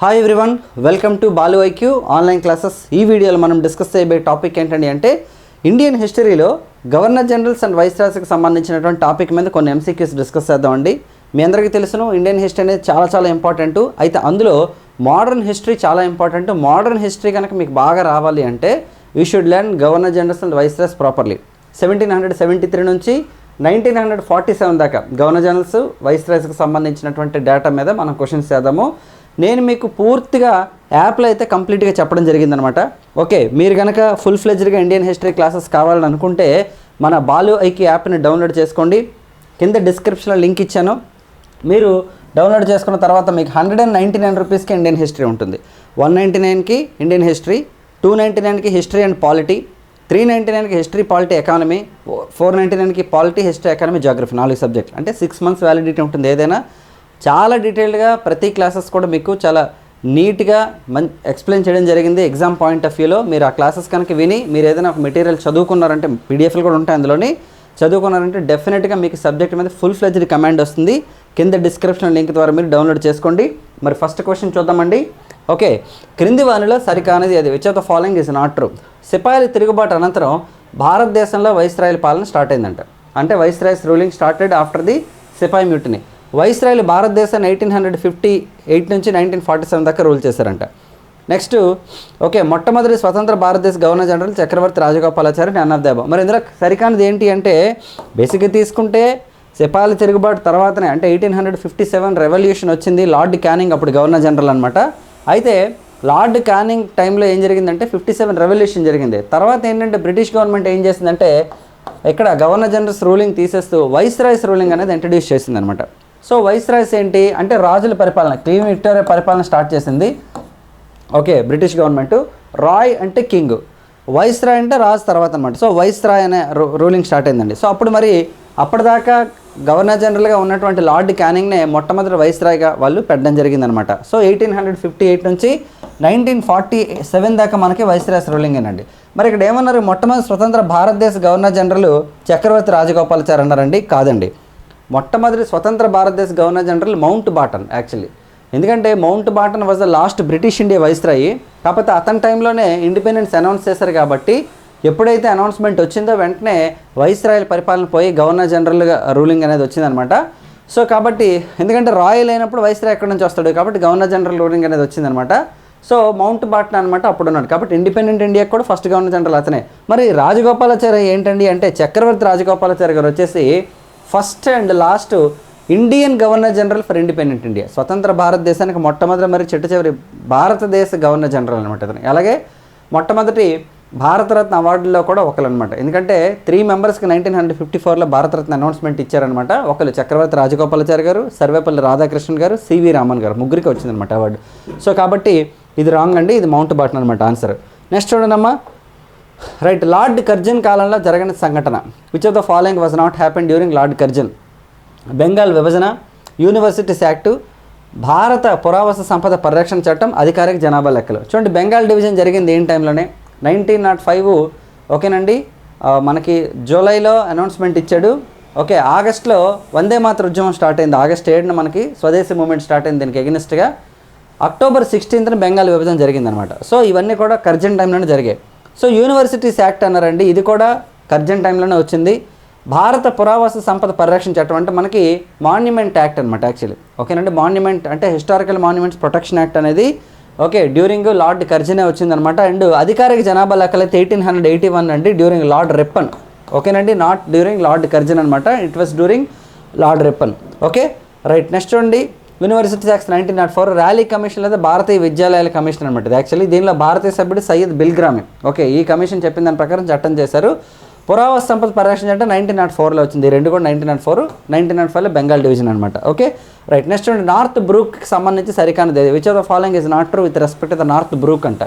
Hi everyone welcome to Balu IQ online classes ఈ వీడియోలో మనం డిస్కస్ చేయబోయే టాపిక్ ఏంటండి అంటే ఇండియన్ హిస్టరీలో గవర్నర్ జనరల్స్ అండ్ వైస్ రాస్కి సంబంధించినటువంటి టాపిక్ మీద కొన్ని ఎంసీక్యూస్ డిస్కస్ చేద్దామండి. మీ అందరికీ తెలుసును ఇండియన్ హిస్టరీ అనేది చాలా చాలా ఇంపార్టెంట్ అయితే అందులో మోడర్న్ హిస్టరీ చాలా ఇంపార్టెంట్ మోడర్న్ హిస్టరీ కనుక మీకు బాగా రావాలి అంటే you should learn governor generals and vice properly seventeen hundred seventy three నుంచి నైన్టీన్ హండ్రెడ్ ఫార్టీ సెవెన్ దాకా గవర్నర్ జనరల్స్ వైస్రాస్కి సంబంధించినటువంటి డేటా మీద మనం క్వశ్చన్స్ చేద్దాము. నేను మీకు పూర్తిగా యాప్లో అయితే కంప్లీట్గా చెప్పడం జరిగిందనమాట. ఓకే మీరు కనుక ఫుల్ ఫ్లెజ్డ్గా ఇండియన్ హిస్టరీ క్లాసెస్ కావాలని అనుకుంటే మన బాలు ఐకి యాప్ని డౌన్లోడ్ చేసుకోండి. కింద డిస్క్రిప్షన్లో లింక్ ఇచ్చాను. మీరు డౌన్లోడ్ చేసుకున్న తర్వాత మీకు హండ్రెడ్ అండ్ నైంటీ నైన్ రూపీస్కి ఇండియన్ హిస్టరీ ఉంటుంది. వన్ నైంటీ నైన్కి ఇండియన్ హిస్టరీ టూ నైంటీ నైన్కి history and polity three ninety నైన్కి history polity economy four ninety నైన్కి పాలిటీ హిస్టరీ ఎకానమీ జాగ్రఫీ నాలుగు సబ్జెక్టులు అంటే సిక్స్ మంత్స్ వ్యాలిడిటీ ఉంటుంది ఏదైనా. చాలా డీటెయిల్డ్గా ప్రతి క్లాసెస్ కూడా మీకు చాలా నీట్గా మన్ ఎక్స్ప్లెయిన్ చేయడం జరిగింది ఎగ్జామ్ పాయింట్ ఆఫ్ వ్యూలో. మీరు ఆ క్లాసెస్ కనుక విని మీరు ఏదైనా ఒక మెటీరియల్ చదువుకున్నారంటే పీడిఎఫ్లు కూడా ఉంటాయి అందులోని చదువుకున్నారంటే డెఫినెట్గా మీకు సబ్జెక్ట్ మీద ఫుల్ ఫ్లెజ్డ్ కమాండ్ వస్తుంది. కింద డిస్క్రిప్షన్ లింక్ ద్వారా మీరు డౌన్లోడ్ చేసుకోండి. మరి ఫస్ట్ క్వశ్చన్ చూద్దామండి. ఓకే. క్రింది వానిలో సరికానది అది which of the following is not true సిపాయిల తిరుగుబాటు అనంతరం భారతదేశంలో వైస్రాయల్ పాలన స్టార్ట్ అయిందంట. అంటే viceroys ruling started after the sepoy mutiny వైస్రాయలు భారతదేశాన్ని ఎయిటీన్ హండ్రెడ్ ఫిఫ్టీ ఎయిట్ నుంచి నైన్టీన్ ఫార్టీ సెవెన్ దాకా రూల్ చేశారంట. నెక్స్ట్ ఓకే మొట్టమొదటి స్వతంత్ర భారతదేశ governor general Chakravarti Rajagopalachari none of మరి ఇందులో సరికానిది ఏంటి అంటే బేసిక్గా తీసుకుంటే సిపాయిల తిరుగుబాటు తర్వాతనే అంటే eighteen hundred fifty seven revolution వచ్చింది లార్డ్ క్యానింగ్ అప్పుడు గవర్నర్ జనరల్ అనమాట అయితే లార్డ్ క్యానింగ్ టైంలో ఏం జరిగిందంటే ఫిఫ్టీ సెవెన్ రెవల్యూషన్ జరిగింది. తర్వాత ఏంటంటే బ్రిటిష్ గవర్నమెంట్ ఏం చేసిందంటే ఇక్కడ గవర్నర్ జనరల్స్ రూలింగ్ తీసేస్తూ వైస్ రైస్ రూలింగ్ అనేది ఇంట్రడ్యూస్ చేసిందనమాట సో వైస్ రాయ్స్ ఏంటి అంటే రాజుల పరిపాలన క్వీన్ విక్టోరియా పరిపాలన స్టార్ట్ చేసింది. Okay British government. రాయ్ అంటే కింగ్. వైస్ రాయ్ అంటే రాజు తర్వాత అనమాట సో వైస్ రాయ్ అనే రూ- రూలింగ్ స్టార్ట్ అయిందండి. సో అప్పుడు మరి అప్పటిదాకా గవర్నర్ జనరల్గా ఉన్నటువంటి లార్డ్ క్యానింగ్నే మొట్టమొదటి వైస్రాయ్గా వాళ్ళు పెట్టడం జరిగిందనమాట so eighteen hundred fifty eight నుంచి నైన్టీన్ ఫార్టీ సెవెన్ దాకా మనకి వైస్ రాయ్స్ రూలింగ్ అండి. మరి ఇక్కడ ఏమన్నారు? మొట్టమొదటి స్వతంత్ర భారతదేశ గవర్నర్ జనరల్ చక్రవర్తి రాజగోపాలాచారి అన్నారండి. కాదండి. మొట్టమొదటి స్వతంత్ర భారతదేశ governor general Mountbatten actually ఎందుకంటే Mountbatten was the last British India viceroy కాకపోతే అతని టైంలోనే ఇండిపెండెన్స్ అనౌన్స్ చేశారు కాబట్టి ఎప్పుడైతే అనౌన్స్మెంట్ వచ్చిందో వెంటనే వైస్రాయల్ పరిపాలన పోయి గవర్నర్ జనరల్గా రూలింగ్ అనేది వచ్చిందనమాట సో కాబట్టి ఎందుకంటే రాయల్ అయినప్పుడు వైస్రాయ్ ఎక్కడి నుంచి వస్తాడు? కాబట్టి గవర్నర్ జనరల్ రూలింగ్ అనేది వచ్చిందనమాట సో మౌంట్ బాటన్ అనమాట అప్పుడు ఉన్నాడు కాబట్టి ఇండిపెండెంట్ ఇండియా కూడా ఫస్ట్ గవర్నర్ జనరల్ అతనే. మరి రాజగోపాలాచారి ఏంటండి అంటే చక్రవర్తి రాజగోపాలాచారి గారు వచ్చేసి first and last Indian governor general for independent India. స్వతంత్ర భారతదేశానికి మొట్టమొదటి మరి చిట్ట చివరి భారతదేశ గవర్నర్ జనరల్ అనమాట ఇతను. అలాగే మొట్టమొదటి భారతరత్న అవార్డులో కూడా ఒకరు అనమాట ఎందుకంటే త్రీ మెంబర్స్కి నైన్టీన్ హండ్రెడ్ ఫిఫ్టీ ఫోర్లో భారతరత్న అనౌన్స్మెంట్ ఇచ్చారనమాట ఒకరు చక్రవర్తి రాజగోపాలాచారి గారు సర్వేపల్లి రాధాకృష్ణన్ గారు సివి రామన్ గారు. ముగ్గురికి వచ్చిందనమాట అవార్డు. సో కాబట్టి ఇది రాంగ్ అండి ఇది మౌంట్ బాటన్ అనమాట ఆన్సర్ నెక్స్ట్ చూడండమ్మా. రైట్ లార్డ్ కర్జన్ కాలంలో జరగని సంఘటన. Which of the following was not happen during lord Curzon Bengal విభజన యూనివర్సిటీస్ యాక్టు భారత పురావస్తు సంపద పరిరక్షణ చట్టం అధికారిక జనాభా లెక్కలు చూడండి బెంగాల్ డివిజన్ జరిగింది ఏం టైంలోనే నైన్టీన్ నాట్ ఫైవ్ ఓకేనండి మనకి జూలైలో అనౌన్స్మెంట్ ఇచ్చాడు. ఓకే ఆగస్ట్లో వందే మాత్ర ఉద్యమం స్టార్ట్ అయింది. ఆగస్ట్ ఏడున మనకి స్వదేశీ మూమెంట్ స్టార్ట్ అయింది దీనికి ఎగనిస్ట్గా అక్టోబర్ సిక్స్టీన్త్న బెంగాల్ విభజన జరిగిందనమాట. సో ఇవన్నీ కూడా కర్జన్ టైంలోనే జరిగాయి. సో యూనివర్సిటీస్ యాక్ట్ అన్నారండి. ఇది కూడా కర్జన్ టైంలోనే వచ్చింది. భారత పురావస్తు సంపద పరిరక్షణ చట్టం అంటే మనకి మాన్యుమెంట్ యాక్ట్ అనమాట యాక్చువల్లీ. ఓకేనండి? మాన్యుమెంట్ అంటే హిస్టారికల్ మాన్యుమెంట్స్ ప్రొటెక్షన్ యాక్ట్ అనేది. ఓకే డ్యూరింగ్ లార్డ్ కర్జనే వచ్చిందనమాట అండ్ అధికారిక జనాభా లెక్కలైతే ఎయిటీన్ హండ్రెడ్ ఎయిటీ వన్ అండి డ్యూరింగ్ లార్డ్ రెప్పన్. ఓకేనండి? నాట్ డ్యూరింగ్ లార్డ్ కర్జన్ అనమాట it was during lord Ripon. Okay right. Next చూడండి. University act nineteen nought four Raleigh commission లేదా భారతీయ విద్యాలయాల కమిషన్ అనమాట యాక్చువల్లీ దీనిలో భారతీయ సభ్యుడు సయ్యద్ బిల్గ్రామి. ఓకే ఈ కమిషన్ చెప్పిన దాని ప్రకారం చట్టం చేశారు. పురావస్తు సంపద పరిరక్షణ చట్టం నైన్టీన్ నాట్ ఫోర్లో వచ్చింది. రెండు కూడా nineteen nought four nineteen nought ఫైవ్లో బెంగాల్ డివిజన్ అనమాట ఓకే రైట్ నెక్స్ట్ నార్త్ బ్రూక్కి సంబంధించి సరికానిది which of the following is not true with respect the Northbrook అంట.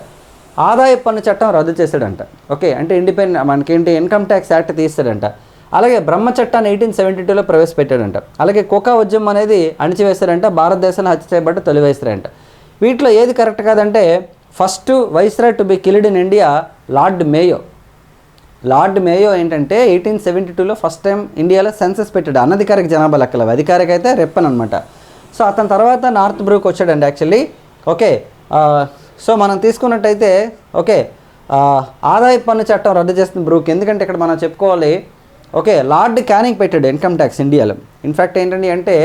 ఆదాయ పన్ను చట్టం రద్దు చేశాడంట. ఓకే అంటే ఇండిపెండెంట్ మనకేంటి ఇన్కమ్ ట్యాక్స్ యాక్ట్ తీస్తాడంట. అలాగే బ్రహ్మ చట్టాన్ని ఎయిటీన్ సెవెంటీ టూలో ప్రవేశపెట్టాడంట. అలాగే కోకా ఉద్యమం అనేది అణిచివేశాడంట భారతదేశాన్ని హత్య చేయబడ్డ తొలి వైస్రాయ్ వీటిలో ఏది కరెక్ట్ కాదంటే first viceroy to be killed in India lord Mayo. Lord Mayo ఏంటంటే ఎయిటీన్ సెవెంటీ టూలో ఫస్ట్ టైం ఇండియాలో సెన్సెస్ పెట్టాడు. అనధికారిక జనాభా లెక్కలు అధికారిక అయితే రెప్పన్ అనమాట సో అతని తర్వాత నార్త్ బ్రూక్ వచ్చాడండి యాక్చువల్లీ. ఓకే సో మనం తీసుకున్నట్టయితే ఓకే ఆదాయ పన్ను చట్టం రద్దు చేస్తుంది బ్రూక్. ఎందుకంటే ఇక్కడ మనం చెప్పుకోవాలి ఓకే లార్డ్ క్యానింగ్ పెట్టాడు ఇన్కమ్ ట్యాక్స్ ఇండియాలో. ఇన్ఫ్యాక్ట్ ఏంటండి అంటే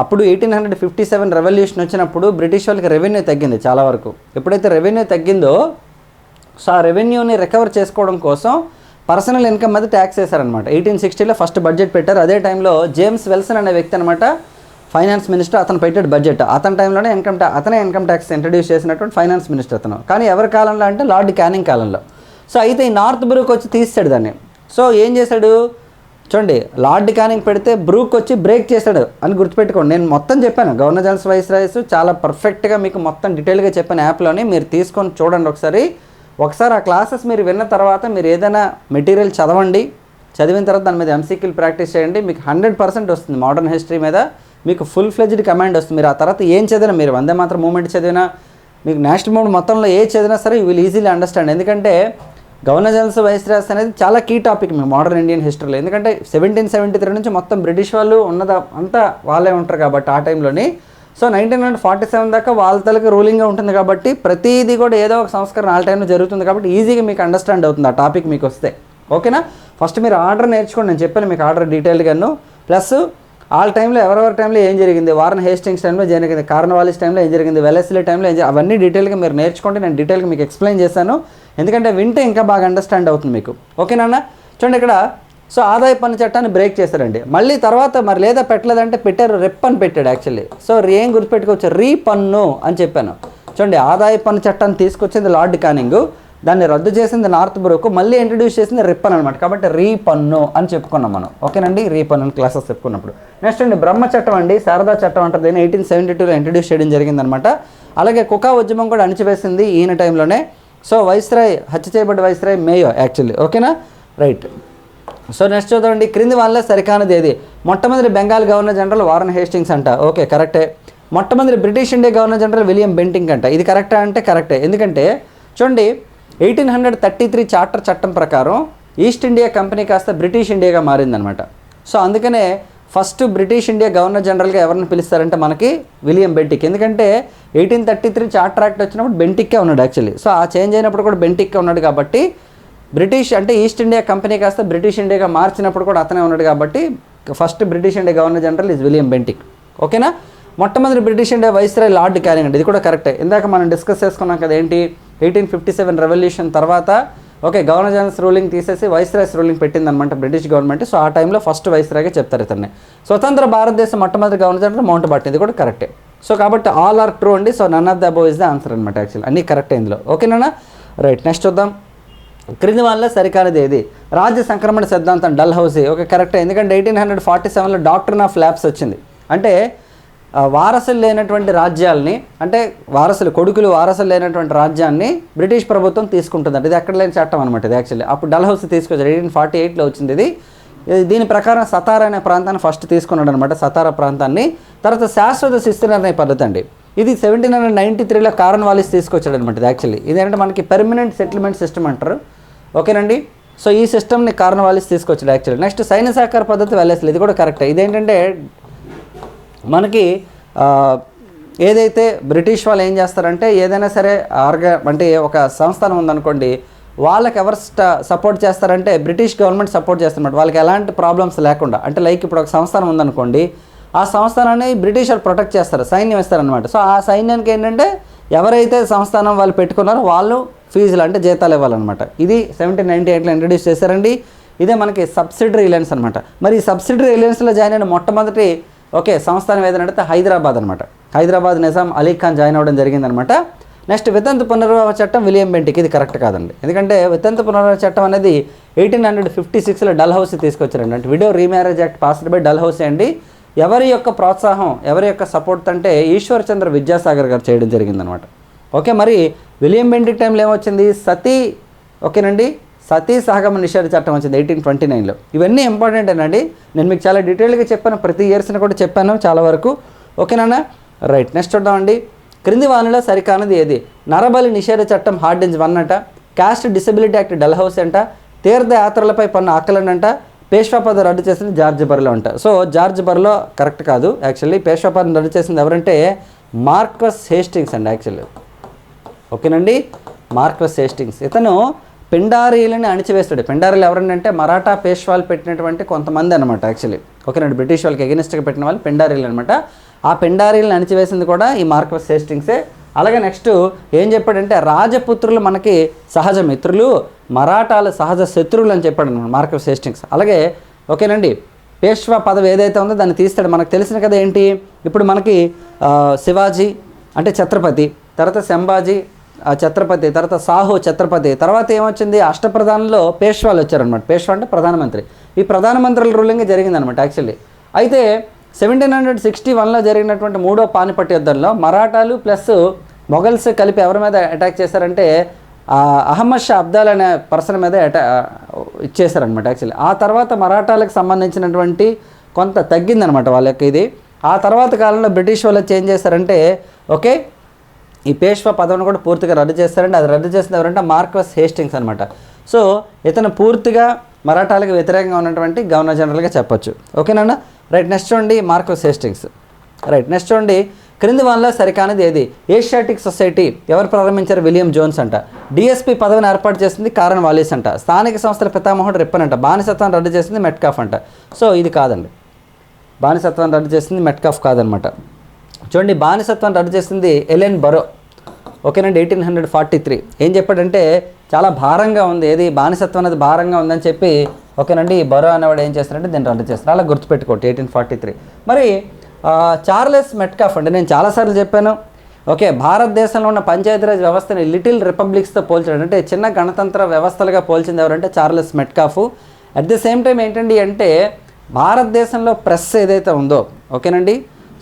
అప్పుడు eighteen hundred fifty seven revolution వచ్చినప్పుడు బ్రిటిష్ వాళ్ళకి రెవెన్యూ తగ్గింది చాలా వరకు. ఎప్పుడైతే రెవెన్యూ తగ్గిందో సో ఆ రెవెన్యూని రికవర్ చేసుకోవడం కోసం పర్సనల్ ఇన్కమ్ మీద ట్యాక్స్ వేశారనమాట ఎయిటీన్ సిక్స్టీలో ఫస్ట్ బడ్జెట్ పెట్టారు. అదే టైంలో జేమ్స్ వెల్సన్ అనే వ్యక్తి అనమాట ఫైనాన్స్ మినిస్టర్ అతను పెట్టాడు బడ్జెట్ అతని టైంలోనే ఇన్కమ్ ట్యా అతనే ఇన్కమ్ ట్యాక్స్ ఇంట్రడ్యూస్ చేసినటువంటి ఫైనాన్స్ మినిస్టర్ అతను. కానీ ఎవరి కాలంలో అంటే లార్డ్ క్యానింగ్ కాలంలో. సో అయితే ఈ నార్త్ బ్రూక్ వచ్చి తీస్తాడు దాన్ని. సో ఏం చేశాడు? చూడండి లార్డ్ క్యానింగ్ పెడితే బ్రూక్ వచ్చి బ్రేక్ చేశాడు అని గుర్తుపెట్టుకోండి. నేను మొత్తం చెప్పాను గవర్నర్ జనరల్స్ వైస్ రాయస్ చాలా పర్ఫెక్ట్గా మీకు మొత్తం డీటెయిల్గా చెప్పాను యాప్లోని. మీరు తీసుకొని చూడండి ఒకసారి. ఒకసారి ఆ క్లాసెస్ మీరు విన్న తర్వాత మీరు ఏదైనా మెటీరియల్ చదవండి. చదివిన తర్వాత దాని మీద ఎంసీక్యూలు ప్రాక్టీస్ చేయండి. మీకు హండ్రెడ్ పర్సెంట్ వస్తుంది మోడర్న్ హిస్టరీ మీద. మీకు ఫుల్ ఫ్లెజ్డ్ కమాండ్ వస్తుంది. మీరు ఆ తర్వాత ఏం చదివినా మీరు వందే మాత్రం మూమెంట్ చదివినా మీకు నేషనల్ మూమెంట్ మొత్తంలో ఏ చదివినా సరే యూ విల్ ఈజీలీ అండర్స్టాండ్. ఎందుకంటే గవర్నర్ జనరల్స్ వైస్రాస్ అనేది చాలా కీ టాపిక్ మీ మోడర్న్ ఇండియన్ హిస్టరీలో ఎందుకంటే సెవెంటీన్ సెవెంటీ త్రీ నుంచి మొత్తం బ్రిటిష్ వాళ్ళు ఉన్నదా అంతా వాళ్ళే ఉంటారు కాబట్టి ఆ టైంలోని so nineteen hundred forty seven దాకా వాళ్ళ తలకి రూలింగ్గా ఉంటుంది కాబట్టి ప్రతిదీ కూడా ఏదో ఒక సంస్కరణ ఆ టైంలో జరుగుతుంది కాబట్టి ఈజీగా మీకు అండర్స్టాండ్ అవుతుంది ఆ టాపిక్ మీకు వస్తే. ఓకేనా ఫస్ట్ మీరు ఆర్డర్ నేర్చుకోండి. నేను చెప్పాను మీకు ఆర్డర్ డీటెయిల్గాను ప్లస్ ఆల్ టైంలో ఎవరెవరి టైంలో ఏం జరిగింది? వారన్ హేస్టింగ్స్ టైంలో జరిగింది? కార్నవాలిస్ టైంలో ఏం జరిగింది? వెలస్లీ టైంలో ఏం అవన్నీ డీటెయిల్గా మీరు నేర్చుకుంటే నేను డీటెయిల్గా మీకు ఎక్స్ప్లెయిన్ చేశాను. ఎందుకంటే వింటే ఇంకా బాగా అండర్స్టాండ్ అవుతుంది మీకు. ఓకేనా చూడండి ఇక్కడ సో ఆదాయ పన్ను చట్టాన్ని బ్రేక్ చేశారండి. మళ్ళీ తర్వాత మరి లేదా పెట్టలేదంటే పెట్టారు రెప్ అని పెట్టాడు యాక్చువల్లీ సో ఏం గుర్తుపెట్టుకోవచ్చు? రీ పన్ను అని చెప్పాను. చూడండి ఆదాయ పన్ను చట్టాన్ని తీసుకొచ్చింది లార్డ్ కానింగ్. దాన్ని రద్దు చేసింది నార్త్ బ్రోక్ మళ్ళీ ఇంట్రడ్యూస్ చేసింది రిప్పన్ అనమాట కాబట్టి రీ పన్ను అని చెప్పుకున్నాం మనం. ఓకేనండి రీ పన్ను అని క్లాసెస్ చెప్పుకున్నప్పుడు. నెక్స్ట్ అండి బ్రహ్మ చట్టం అండి. శారదా చట్టం అంటారు దీన్ని. ఎయిటీన్ సెవెంటీ టూలో ఇంట్రడ్యూస్ చేయడం జరిగిందనమాట అలాగే కుకా ఉద్యమం కూడా అణిచివేసింది ఈయన టైంలోనే సో వైస్రాయ్ హత్య చేయబడ్డ వైస్రాయ్ మేయో యాక్చువల్లీ ఓకేనా రైట్ సో నెక్స్ట్ చూద్దామండి. క్రింది వాళ్ళ సరికానది ఏది? మొట్టమొదటి Bengal governor general Warren Hastings అంట. ఓకే కరెక్టే మొట్టమొదటి British India governor general William Bentinck అంట. ఇది కరెక్టా అంటే కరెక్టే ఎందుకంటే చూడండి eighteen hundred thirty three charter చట్టం ప్రకారం ఈస్ట్ ఇండియా కంపెనీ కాస్త బ్రిటిష్ ఇండియాగా మారిందనమాట. సో అందుకనే ఫస్ట్ బ్రిటిష్ ఇండియా గవర్నర్ జనరల్గా ఎవరిని పిలుస్తారంటే మనకి విలియం బెంటిక్. ఎందుకంటే eighteen thirty three charter act వచ్చినప్పుడు బెంటిక్కే ఉన్నాడు యాక్చువల్లీ. సో ఆ చేంజ్ అయినప్పుడు కూడా బెంటిక్కే ఉన్నాడు కాబట్టి బ్రిటిష్ అంటే ఈస్ట్ ఇండియా కంపెనీ కాస్త బ్రిటిష్ ఇండియాగా మార్చినప్పుడు కూడా అతనే ఉన్నాడు కాబట్టి first British India governor general is William Bentinck. ఓకేనా? మొట్టమొదటి British India viceroy lord Canning అండి ఇది కూడా కరెక్టే. ఇందాక మనం డిస్కస్ చేసుకున్నాం కదా ఏంటి? ఎయిటీన్ ఫిఫ్టీ సెవెన్ రెవల్యూషన్ తర్వాత ఓకే గవర్నర్ జనరల్స్ రూలింగ్ తీసేసి వైస్రాయ్స్ రూలింగ్ పెట్టిందనమాట బ్రిటిష్ గవర్నమెంట్ సో ఆ టైంలో ఫస్ట్ వైస్రాయ్గా చెప్తారు ఇతన్ని. స్వతంత్ర భారతదేశం మొట్టమొదటి గవర్నర్ జనరల్ మౌంట్ బాటన్ ఇది కూడా కరెక్టే సో కాబట్టి ఆల్ ఆర్ ట్రూ అండి. So none of the above is the answer అనమాట యాక్చువల్ అన్నీ కరెక్ట్ ఇందులో. ఓకేనా రైట్ నెక్స్ట్ చూద్దాం. క్రింది వాళ్ళ సరికానిది ఏది? రాజ్య సంక్రమణ సిద్ధాంతం డల్ హౌసీ ఓకే కరెక్టే ఎందుకంటే ఎయిటీన్ హండ్రెడ్ ఫార్టీ సెవెన్లో డాక్టర్ ఆఫ్ ల్యాబ్స్ వచ్చింది. అంటే వారసులు లేనటువంటి రాజ్యాల్ని అంటే వారసులు కొడుకులు వారసులు లేనటువంటి రాజ్యాన్ని బ్రిటిష్ ప్రభుత్వం తీసుకుంటుందంట. ఇది ఎక్కడ లేని చట్టం అనమాట ఇది యాక్చువల్లీ అప్పుడు డల్ హౌస్ తీసుకొచ్చారు. ఎయిటీన్ ఫార్టీ ఎయిట్లో వచ్చింది ఇది. దీని ప్రకారం సతారా అనే ప్రాంతాన్ని ఫస్ట్ తీసుకున్నాడు అనమాట సతారా ప్రాంతాన్ని. తర్వాత శాశ్వత శిస్తులు నిర్ణయ పద్ధతి అండి ఇది సెవెంటీన్ హండ్రెడ్ నైంటీ త్రీలో కారన్ వాలిస్ తీసుకొచ్చాడు అనమాట ఇది యాక్చువల్లీ ఇదేంటంటే మనకి పెర్మనెంట్ సెటిల్మెంట్ సిస్టమ్ అంటారు. ఓకేనండి? సో ఈ సిస్టమ్ని కారన్ వాలిస్ తీసుకొచ్చాడు యాక్చువల్లీ నెక్స్ట్ సైన్య సహకార పద్ధతి వెళ్ళేసలేదు. ఇది కూడా కరెక్టే ఇదేంటంటే మనకి ఏదైతే బ్రిటిష్ వాళ్ళు ఏం చేస్తారంటే ఏదైనా సరే ఆర్గా అంటే ఒక సంస్థానం ఉందనుకోండి వాళ్ళకి ఎవరు సపోర్ట్ చేస్తారంటే బ్రిటిష్ గవర్నమెంట్ సపోర్ట్ చేస్తారన్నమాట వాళ్ళకి ఎలాంటి ప్రాబ్లమ్స్ లేకుండా. అంటే లైక్ ఇప్పుడు ఒక సంస్థానం ఉందనుకోండి ఆ సంస్థానాన్ని బ్రిటిష్ వాళ్ళు ప్రొటెక్ట్ చేస్తారు సైన్యం ఇస్తారనమాట సో ఆ సైన్యానికి ఏంటంటే ఎవరైతే సంస్థానం వాళ్ళు పెట్టుకున్నారో వాళ్ళు ఫీజులు అంటే జీతాలు ఇవ్వాలన్నమాట. ఇది సెవెంటీన్ నైన్టీ ఎయిట్లో ఇంట్రడ్యూస్ చేశారండి. ఇదే మనకి సబ్సిడరీ రిలయన్స్ అనమాట మరి ఈ సబ్సిడరీ రిలయన్స్లో జాయిన్ అయిన మొట్టమొదటి ఓకే సంస్థానం ఏదైనా హైదరాబాద్ అనమాట హైదరాబాద్ నిజాం అలీ ఖాన్ జాయిన్ అవ్వడం జరిగిందనమాట నెక్స్ట్ వితంతు పునర్వివాహ చట్టం విలియం బెంటికి ఇది కరెక్ట్ కాదండి. ఎందుకంటే వితంతు పునర్వివాహ చట్టం అనేది ఎయిటీన్ హండ్రెడ్ ఫిఫ్టీ సిక్స్లో డల్ హౌస్ తీసుకొచ్చారండి. అంటే widow remarriage act passed by Dalhousie అండి. ఎవరి యొక్క ప్రోత్సాహం ఎవరి యొక్క సపోర్ట్ అంటే ఈశ్వర్ చంద్ర విద్యాసాగర్ గారు చేయడం జరిగిందనమాట ఓకే మరి విలియం బెంటిక్ టైంలో ఏమొచ్చింది? సతీ ఓకేనండి? సతీ సహగమ నిషేధ చట్టం వచ్చింది ఎయిటీన్ ట్వంటీ నైన్లో. ఇవన్నీ ఇంపార్టెంట్ అండి నేను మీకు చాలా డీటెయిల్గా చెప్పాను ప్రతి ఇయర్స్ని కూడా చెప్పాను చాలా వరకు. ఓకేనా రైట్ నెక్స్ట్ చూద్దామండి. క్రింది వానిలో సరికానది ఏది? నరబలి నిషేధ చట్టం హార్డెన్స్ వన్ అంట caste disability act Dalhousie అంట తీర్థయాత్రలపై పన్ను ఆకలన్ అంట పేష్వా రద్దు చేసింది జార్జ్ బర్లో అంట. సో జార్జ్ బర్లో కరెక్ట్ కాదు యాక్చువల్లీ పేష్వాపదం రద్దు చేసింది ఎవరంటే మార్క్వస్ హేస్టింగ్స్ అండి యాక్చువల్లీ. ఓకేనండి? Marquess Hastings. ఇతను పిండారీలని అణిచివేస్తాడు. పిండారీలు ఎవరంటే మరాఠా పేష్వాలు పెట్టినటువంటి కొంతమంది అనమాట యాక్చువల్లీ ఓకేనండి బ్రిటిష్ వాళ్ళకి ఎగనిస్ట్గా పెట్టిన వాళ్ళు పెండారీలు అనమాట ఆ పెండారీలను అణిచివేసింది కూడా ఈ మార్క్వస్ హేస్టింగ్సే. అలాగే నెక్స్ట్ ఏం చెప్పాడంటే రాజపుత్రులు మనకి సహజ మిత్రులు మరాఠాలు సహజ శత్రువులు అని చెప్పాడు అనమాట మార్క్వస్ హేస్టింగ్స్. అలాగే ఓకేనండి పేష్వా పదవి ఏదైతే ఉందో దాన్ని తీస్తాడు. మనకు తెలిసిన కదా ఏంటి? ఇప్పుడు మనకి శివాజీ అంటే ఛత్రపతి తర్వాత సంభాజీ ఛత్రపతి తర్వాత సాహో ఛత్రపతి తర్వాత ఏమొచ్చింది? అష్టప్రధానంలో పేష్వాలు వచ్చారనమాట పేష్వా అంటే ప్రధానమంత్రి. ఈ ప్రధానమంత్రుల రూలింగ్ జరిగిందనమాట యాక్చువల్లీ. అయితే సెవెంటీన్ హండ్రెడ్ సిక్స్టీ వన్లో జరిగినటువంటి మూడో పానిపట్టు యుద్ధంలో మరాఠాలు ప్లస్ మొఘల్స్ కలిపి ఎవరి మీద అటాక్ చేశారంటే అహ్మద్ షా అబ్దాల్ అనే పర్సన్ మీద అటా ఇచ్చేసారనమాట యాక్చువల్లీ. ఆ తర్వాత మరాఠాలకు సంబంధించినటువంటి కొంత తగ్గిందనమాట వాళ్ళకి ఇది. ఆ తర్వాత కాలంలో బ్రిటిష్ వాళ్ళు చేంజ్ చేశారంటే ఓకే ఈ పేష్వా పదవిని కూడా పూర్తిగా రద్దు చేస్తారంటే అది రద్దు చేసిన ఎవరంటే మార్క్వస్ హేస్టింగ్స్ అనమాట సో ఇతను పూర్తిగా మరాఠాలకు వ్యతిరేకంగా ఉన్నటువంటి గవర్నర్ జనరల్గా చెప్పొచ్చు. ఓకేనా రైట్ నెక్స్ట్ చూడండి మార్క్వస్ హేస్టింగ్స్. రైట్ నెక్స్ట్ చూడండి. క్రింది వాళ్ళలో సరికానిది ఏది? Asiatic society. ఎవరు ప్రారంభించారు? విలియం జోన్స్ అంట. డిఎస్పి పదవిని ఏర్పాటు చేసింది కారన్ వాలీస్ అంట. స్థానిక సంస్థల పితామహుడు రిప్పన్ అంట. బానిసత్వాన్ని రద్దు చేసింది మెట్కాఫ్ అంట. సో ఇది కాదండి. బానిసత్వాన్ని రద్దు చేసింది మెట్కాఫ్ కాదనమాట చూడండి బానిసత్వాన్ని రద్దు చేసింది ఎలెన్ బరో. ఓకేనండి ఎయిటీన్ హండ్రెడ్ ఫార్టీ త్రీ. ఏం చెప్పాడంటే చాలా భారంగా ఉంది ఏది బానిసత్వం అనేది భారంగా ఉందని చెప్పి ఓకేనండి ఈ బరో అనేవాడు ఏం చేస్తారంటే దీన్ని రద్దు చేస్తారు అలా గుర్తుపెట్టుకోండి ఎయిటీన్ ఫార్టీ త్రీ. మరి చార్లెస్ మెట్కాఫ్ అండి నేను చాలాసార్లు చెప్పాను. ఓకే భారతదేశంలో ఉన్న పంచాయతీరాజ్ వ్యవస్థని లిటిల్ రిపబ్లిక్స్తో పోల్చాడు అంటే చిన్న గణతంత్ర వ్యవస్థలుగా పోల్చింది ఎవరంటే Charles Metcalfe. At the same time ఏంటండి అంటే భారతదేశంలో ప్రెస్ ఏదైతే ఉందో ఓకేనండి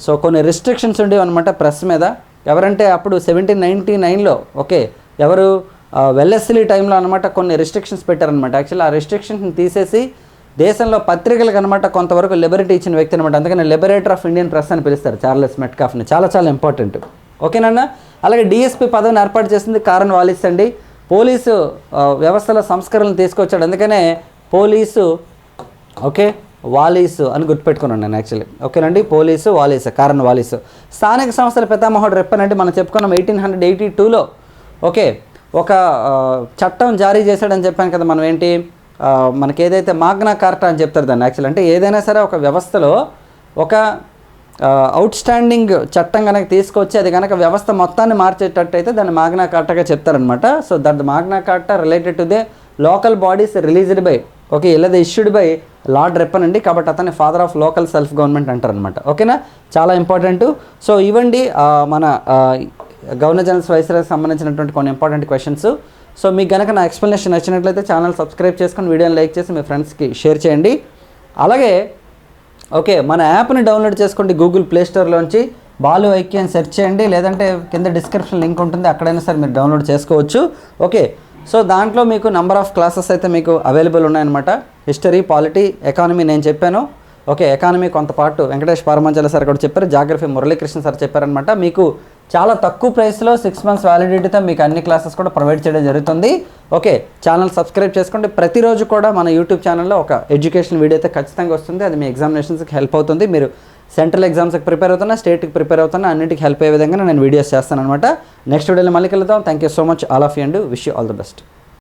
సో కొన్ని రిస్ట్రిక్షన్స్ ఉండేవి అనమాట ప్రెస్ మీద. ఎవరంటే అప్పుడు సెవెంటీన్ నైంటీ నైన్లో ఓకే ఎవరు వెల్లెస్లీ టైంలో అనమాట కొన్ని రిస్ట్రిక్షన్స్ పెట్టారనమాట యాక్చువల్లీ ఆ రిస్ట్రిక్షన్స్ని తీసేసి దేశంలో పత్రికలకు అనమాట కొంతవరకు లిబరిటీ ఇచ్చిన వ్యక్తి అనమాట అందుకని లిబరేటర్ ఆఫ్ ఇండియన్ ప్రెస్ అని పిలుస్తారు చార్లెస్ మెట్కాఫ్ని. చాలా చాలా ఇంపార్టెంట్ ఓకేనన్నా అలాగే డిఎస్పీ పదవిని ఏర్పాటు చేసింది కారన్ వాలిస్ అండి. పోలీసు వ్యవస్థలో సంస్కరణలు తీసుకొచ్చాడు. అందుకనే పోలీసు ఓకే వాలీసు అని గుర్తుపెట్టుకున్నాను నేను యాక్చువల్లీ ఓకేనండి? పోలీసు వాలీసు కారన్ వాలీసు. స్థానిక సంస్థల పితామహుడు రెప్పనండి. మనం చెప్పుకున్నాం ఎయిటీన్ హండ్రెడ్ ఎయిటీ టూలో ఓకే ఒక చట్టం జారీ చేశాడని చెప్పాను కదా మనం ఏంటి? మనకి ఏదైతే మాగ్నా కార్టా అని చెప్తారు దాన్ని యాక్చువల్ అంటే ఏదైనా సరే ఒక వ్యవస్థలో ఒక అవుట్ స్టాండింగ్ చట్టం కనుక తీసుకొచ్చి అది కనుక వ్యవస్థ మొత్తాన్ని మార్చేటట్టు అయితే దాన్ని మాగ్నా కార్టాగా చెప్తారనమాట so that Magna Carta related to the local bodies released by okay ఇలా ఇష్యూడ్ బై లార్డ్ రెప్పన్ అండి కాబట్టి అతన్ని father of local self government అంటారనమాట ఓకేనా? చాలా ఇంపార్టెంట్ సో ఇవ్వండి మన గవర్నర్ జనరల్స్ వైస్రాకి సంబంధించినటువంటి కొన్ని ఇంపార్టెంట్ క్వశ్చన్స్ సో మీకు కనుక నా ఎక్స్ప్లెనేషన్ నచ్చినట్లయితే ఛానల్ సబ్స్క్రైబ్ చేసుకొని వీడియోని లైక్ చేసి మీ ఫ్రెండ్స్కి షేర్ చేయండి. అలాగే ఓకే మన యాప్ని డౌన్లోడ్ చేసుకోండి గూగుల్ ప్లేస్టోర్లోంచి బాలు ఐక్య అని సెర్చ్ చేయండి. లేదంటే కింద డిస్క్రిప్షన్ లింక్ ఉంటుంది. అక్కడైనా సరే మీరు డౌన్లోడ్ చేసుకోవచ్చు. ఓకే సో దాంట్లో మీకు నంబర్ ఆఫ్ క్లాసెస్ అయితే మీకు అవైలబుల్ ఉన్నాయన్నమాట. హిస్టరీ పాలిటీ ఎకానమీ నేను చెప్పాను. ఓకే ఎకానమీ కొంత పాటు వెంకటేష్ పారమంచాల సార్ కూడా చెప్పారు. జాగ్రఫీ మురళీకృష్ణ సార్ చెప్పారనమాట మీకు చాలా తక్కువ ప్రైస్లో సిక్స్ మంత్స్ వ్యాలిడిటీతో మీకు అన్ని క్లాసెస్ కూడా ప్రొవైడ్ చేయడం జరుగుతుంది. ఓకే ఛానల్ సబ్స్క్రైబ్ చేసుకోండి. ప్రతిరోజు కూడా మన యూట్యూబ్ ఛానల్లో ఒక ఎడ్యుకేషన్ వీడియో అయితే ఖచ్చితంగా వస్తుంది. అది మీ ఎగ్జామినేషన్స్కి హెల్ప్ అవుతుంది. మీరు సెంట్రల్ ఎగ్జామ్స్కి ప్రిపేర్ అవుతున్నా స్టేట్కి ప్రిపేర్ అవుతున్నా అన్నింటికి హెల్ప్ అయ్యే విధంగా నేను వీడియోస్ చేస్తాను అనమాట నెక్స్ట్ వీడియోలో మళ్ళీ కలుద్దాం. Thank you so much all of you and wish you all the best